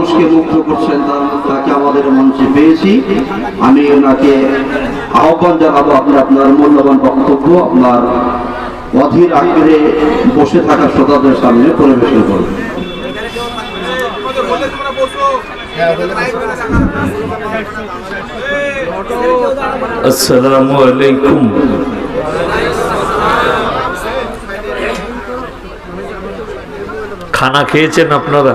মানুষকে মুক্ত করছেন তাকে আমাদের মঞ্চে পেয়েছি। আমি ওনাকে আহ্বান জানাব আপনি আপনার মূল্যবান বক্তব্য, আপনার অধীর আগ্রে বসে থাকা শ্রোতাদের সামনে পরিবেশন করবেন আসসালামু আলাইকুম। খানা খেয়েছেন আপনারা?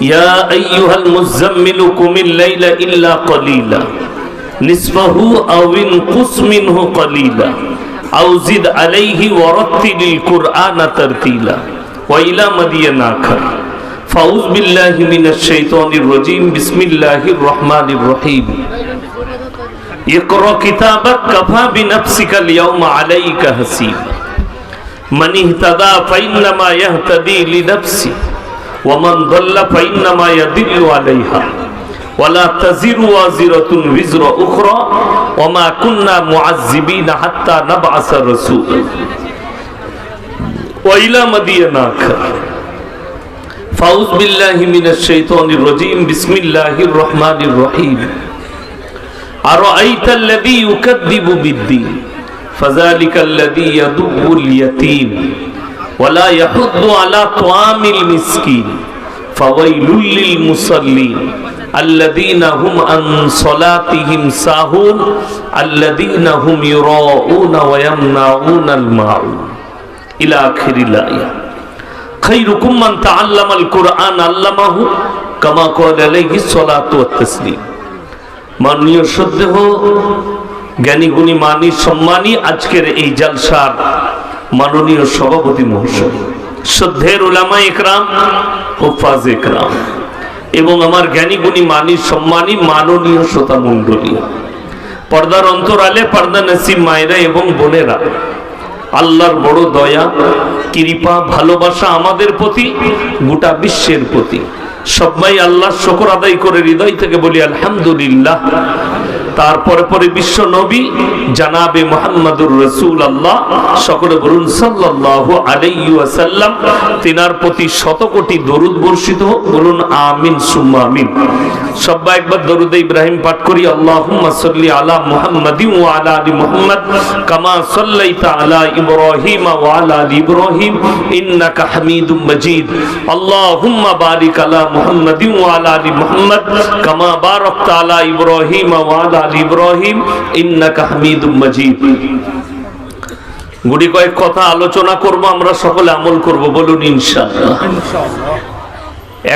يا أيها المزمل قم الليل إلا قليلا نصفه أو انقص منه قليلا أو زد عليه ورتل القرآن ترتيلا وإلى مدين آخر فأعوذ بالله من الشيطان الرجيم بسم الله الرحمن الرحيم اقرأ كتابك كفى بنفسك اليوم عليك حسيب من اهتدى فإنما يهتدي لنفسه ومن ضل فإنما يدل عليها ولا تزر وازرة وزر أخرى وما كنا معذبين حتى نبعث رسولا وإلى مدين آخر فأعوذ بالله من الشيطان الرجيم بسم الله الرحمن الرحيم أرأيت الذي يكذب بالدين فذلك الذي يدب اليتيم ولا يحض على طعام المسكين فويل للمصلين الذين هم عن صلاتهم ساهون الذين هم يراءون ويمنعون الماعون إلى آخر الآية خيركم من تعلم القرآن علمه كما قال عليه الصلاة والتسليم মাননীয় শ্রদ্ধেহ জ্ঞানী গুণী মানি সম্মানী আজকের এই জালসার মাননীয় সভাপতি মহাশয় শ্রদ্ধের ওলামা একরাম, হুফাজ একরাম, এবং আমার জ্ঞানী গুণী মানি সম্মানী মাননীয় শ্রোতা মণ্ডলী, পর্দার অন্তরালে পর্দা নসিব মায়েরা এবং বোনেরা, আল্লাহর বড় দয়া, কৃপা, ভালোবাসা আমাদের প্রতি, গোটা বিশ্বের প্রতি, সবাই আল্লাহ শকর আদায় করে হৃদয় থেকে বলি, আলহামদুলিল্লাহ। তারপরে পরে বিশ্ব নবী জানাবে মোহাম্মদুর রসুল আল্লাহ সকলে বলুন সাল্লাল্লাহু আলাইহি ওয়াসাল্লাম, তিনার প্রতি শত কোটি দরুদ বর্ষিত হোক, বলুন আমিন সুম্মা আমিন। সবাই একবার দরুদ ইব্রাহিম পাঠ করি, আল্লাহুম্মা সাল্লি আলা আলা কামা সাল্লাইতা আলা ইব্রাহিম ওয়া আলা আলি ইব্রাহিম, ইন্নাকা হামিদুম মাজিদ। আল্লাহুম্মা বারিক আলা মুহাম্মাদ কামা বারাকতা আলা ইব্রাহিম আলা আলি ইব্রাহিম, ইন্নাকা হামিদুম মাজিদ। গুড়ি কয়েক কথা আলোচনা করব, আমরা সকলে আমল করব, বলুন ইনশাআল্লাহ।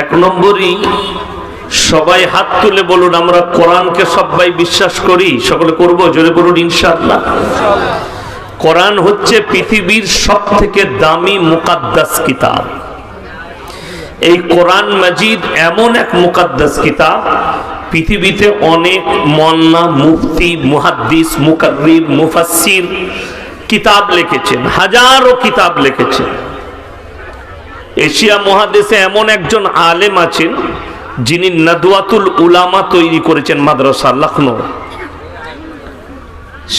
এক নম্বরই, সবাই হাত তুলে বলুন, আমরা কোরআনকে সবাই বিশ্বাস করি, সকলে করব, জোরে বলুন ইনশাআল্লাহ। কোরআন হচ্ছে পৃথিবীর সব থেকে দামি মুকাদ্দাস কিতাব। এই কোরআন মাজিদ এমন এক মুকাদ্দাস কিতাব পৃথিবীতে অনেক মন্না, মুফতি, মুহাদ্দিস মুকাদ্দির মুফাসসির কিতাব লিখেছেন, হাজারো কিতাব লিখেছেন। এশিয়া মহাদেশে এমন একজন আলেম আছেন যিনি নদওয়াতুল উলামা তৈরি করেছেন মাদ্রাসা লখনৌ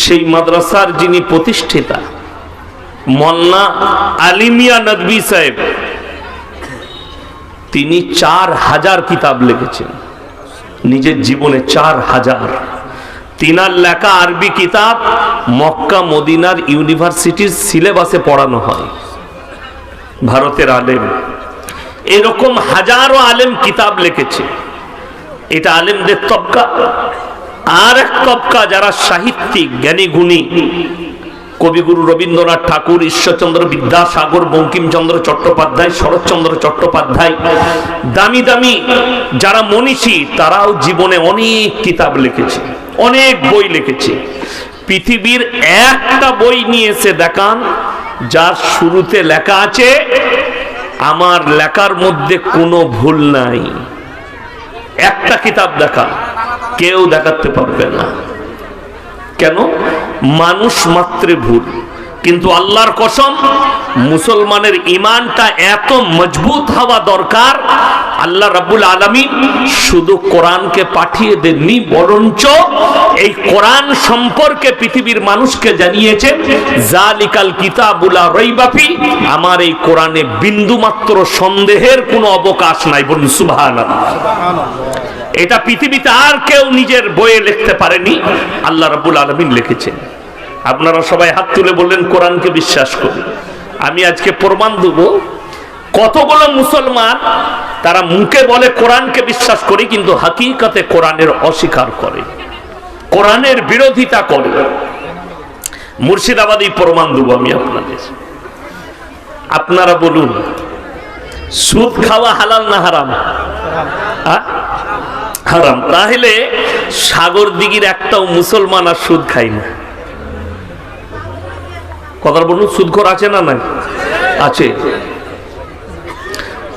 সেই মাদ্রাসার যিনি প্রতিষ্ঠিতা, মন্না আলিমিয়া নদবী সাহেব, তিনি চার হাজার কিতাব লিখেছেন। নিজের জীবনে চার হাজার। তিনার লেখা আরবি কিতাব মক্কা, মদিনার ইউনিভার্সিটির সিলেবাসে পড়ানো হয়। ভারতের আলেম। এরকম হাজারো আলেম কিতাব লিখেছে। এটা আলেমদের তবকা। আর এক তবকা যারা সাহিত্যিক, জ্ঞানী, গুণী কবিগুরু রবীন্দ্রনাথ ঠাকুর, ঈশ্বরচন্দ্র বিদ্যাসাগর, বঙ্কিমচন্দ্র চট্টোপাধ্যায়, শরৎচন্দ্র চট্টোপাধ্যায়, দামি দামি যারা মনীষী, তারাও জীবনে অনেক কিতাব লিখেছে, অনেক বই লিখেছে। পৃথিবীর একটা বই নিয়ে এসে দেখান, যার শুরুতে লেখা আছে, আমার লেখার মধ্যে কোনো ভুল নাই। একটা কিতাব দেখা কেউ দেখাতে পারবে না। কেন? মানুষ মাত্রে ভুল কিন্তু আল্লাহর কসম, মুসলমানের ইমানটা এত মজবুত হওয়া দরকার, আল্লাহ রাব্বুল আলামিন শুধু কোরআনকে পাঠিয়ে দেননি, বরঞ্চ এই কোরআন সম্পর্কে পৃথিবীর মানুষকে জানিয়েছেন, জালিকাল কিতাবুলা রইবাফি আমার এই কোরআনে বিন্দুমাত্র সন্দেহের কোনো অবকাশ নাই বলুন, সুবহানাল্লাহ। এটা পৃথিবীতে আর কেউ নিজের বইয়ে লিখতে পারেনি। আল্লাহ রাব্বুল আলমিন লিখেছেন। আপনারা সবাই হাত তুলে বললেন, কোরআনকে বিশ্বাস করি আমি আজকে প্রমাণ দেব, কতগুলো মুসলমান তারা মুখে বলে কোরআনকে বিশ্বাস করি, কিন্তু হাকিকাতে কোরআনের অস্বীকার করে। কোরআনের বিরোধিতা করে। মুর্শিদাবাদী প্রমাণ দেব আমি আপনাদের। আপনারা বলুন, সুদ খাওয়া হালাল না হারাম? আ? হারাম। তাহলে সাগর দিঘির একটাও মুসলমান আর সুদ খাই না। কথা বলুন সুদখোর আছে না নাই? আছে।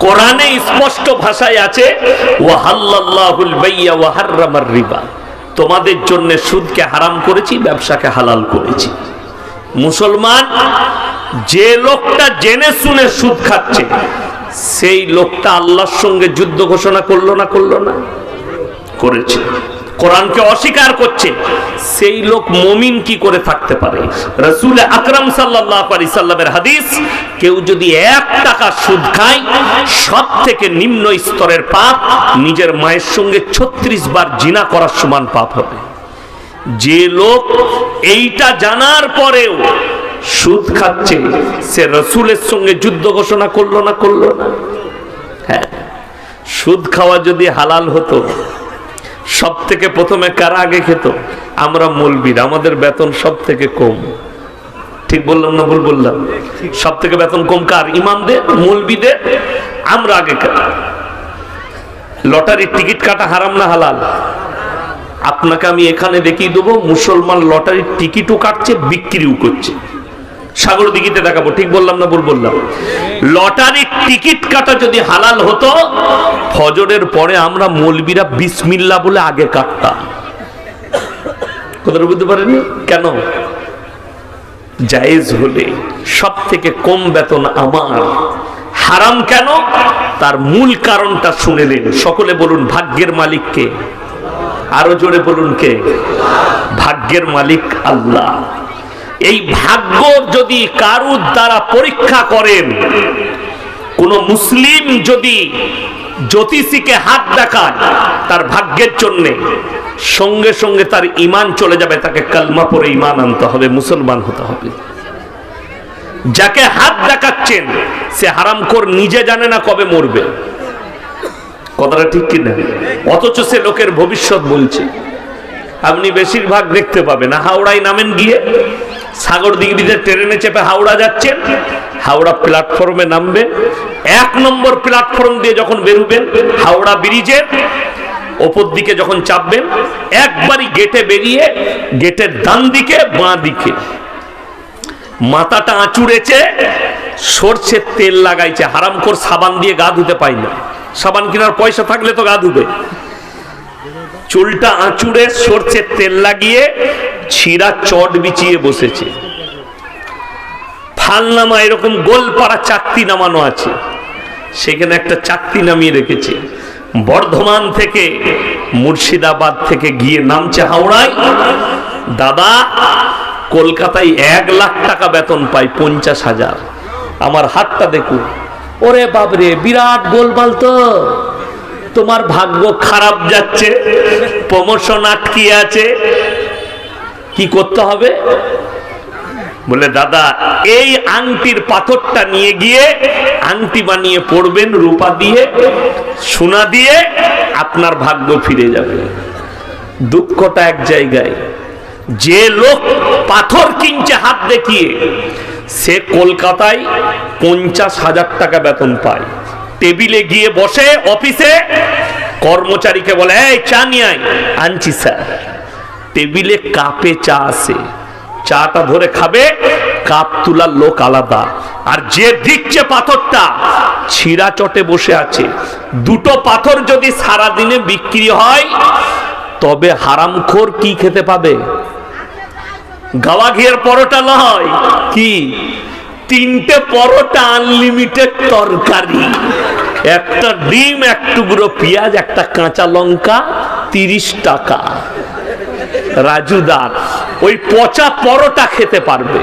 কোরআনে স্পষ্ট ভাষায় আছে তোমাদের জন্য সুদকে হারাম করেছি, ব্যবসাকে হালাল করেছি। মুসলমান যে লোকটা জেনে শুনে সুদ খাচ্ছে, সেই লোকটা আল্লাহর সঙ্গে যুদ্ধ ঘোষণা করল না করল না? করেছে। কোরআনকে অস্বীকার করছে। সেই লোক মমিন কি করে থাকতে পারে? রসুল আকরাম সাল্লামের হাদিস, কেউ যদি এক টাকা সুদ খায় সব থেকে নিম্ন স্তরের পাপ নিজের মায়ের সঙ্গে ছত্রিশ বার জিনা করার সমান পাপ হবে। যে লোক এইটা জানার পরেও সুদ খাচ্ছে, সে রসুলের সঙ্গে যুদ্ধ ঘোষণা করল না করল না? হ্যাঁ সুদ খাওয়া যদি হালাল হতো সব থেকে প্রথমে কারা আগে খেত? আমরা মলবির আমাদের বেতন সব থেকে কম। ঠিক বললাম না ভুল বললাম? সব থেকে বেতন কম কার? ইমামদের, মলবিদের? আমরা আগে খাই লটারির টিকিট কাটা হারাম না হালাল? আপনাকে আমি এখানে দেখিয়ে দেবো, মুসলমান লটারির টিকিটও কাটছে, বিক্রিও করছে। সাগর দিঘিতে দেখাবো, ঠিক বললাম না ভুল বললাম? লটারির টিকিট কাটা যদি হালাল হতো, ফজরের পরে আমরা মলবিরা বিসমিল্লা বলে আগে কাটতাম। কথাটা বুঝতে পারেনি কেন? জায়েজ হলে সব থেকে কম বেতন আমার। হারাম কেন? তার মূল কারণটা শুনেলেন সকলে বলুন, ভাগ্যের মালিককে আরও জোরে বলুন, কে? ভাগ্যের মালিক আল্লাহ। এই ভাগ্য যদি কারুর দ্বারা পরীক্ষা করেন, কোন মুসলিম যদি জ্যোতিষীকে হাত দেখায় তার ভাগ্যের জন্যে, সঙ্গে সঙ্গে তার ইমান চলে যাবে, তাকে কালমা পরে ইমান আনতে হবে, মুসলমান হতে হবে। যাকে হাত দেখাচ্ছেন, সে হারাম হারামখোর নিজে জানে না কবে মরবে। কথাটা ঠিক কিনা? অথচ সে লোকের ভবিষ্যৎ বলছে। আপনি বেশিরভাগ দেখতে পাবেন, হাওড়ায় নামেন গিয়ে। সাগর দিঘিতে ট্রেনে চেপে হাওড়া যাচ্ছেন। হাওড়া প্ল্যাটফর্মে নামবে। এক নম্বর প্ল্যাটফর্ম দিয়ে যখন বেরোবেন, হাওড়া ব্রিজের ওপর দিকে যখন চাপবেন, একবারই গেটে বেরিয়ে গেটের ডান দিকে, বাঁ দিকে। মাথাটা আঁচুড়েছে, সরষের তেল লাগাইছে। হারাম হারামখোর সাবান দিয়ে গা ধুতে পাই না। সাবান কেনার পয়সা থাকলে তো গা ধুবে। চুলটা আঁচুড়ে সরষের তেল লাগিয়ে ছিঁড়া চট বিছিয়ে বসেছে। ফালনামা এরকম গোলপাড়া চাকতি নামানো আছে। সেখানে একটা চাকতি নামিয়ে রেখেছে। বর্ধমান থেকে মুর্শিদাবাদ থেকে গিয়ে নামছে হাওড়ায়। দাদা, কলকাতায় এক লাখ টাকা বেতন পাই পঞ্চাশ হাজার। আমার হাতটা দেখুন। ওরে বাবরে বিরাট গোলমাল তো। তোমার ভাগ্য খারাপ যাচ্ছে প্রমোশন আটকে আছে, কি করতে হবে? বলে, দাদা, এই আংটির পাথরটা নিয়ে গিয়ে আংটি বানিয়ে পড়বেন রূপা দিয়ে, সোনা দিয়ে, আপনার ভাগ্য ফিরে যাবে। দুঃখটা এক জায়গায়। যে লোক পাথর কিনছে হাত দেখিয়ে, সে কলকাতায় পঞ্চাশ হাজার টাকা বেতন পায়। টেবিলে গিয়ে বসে, অফিসে। কর্মচারীকে বলে, এই, চা নিয়ে আনছি, স্যার। টেবিলে কাপে চা আসে চাটা ধরে খাবে, কাপ তোলার লোক আলাদা। আর যে দিচ্ছে পাথরটা, ছিঁড়া চটে বসে আছে। দুটো পাথর যদি সারা দিনে বিক্রি হয়, তবে হারামখোর কি খেতে পাবে? গাওয়া ঘিয়ের পরোটা নয় কি? তিনটে পরোটা আনলিমিটেড তরকারি। একটা ডিম, এক টুকরো পেঁয়াজ, একটা কাঁচা লঙ্কা, তিরিশ টাকা। রাজুদার ওই পচা পরোটা খেতে পারবে।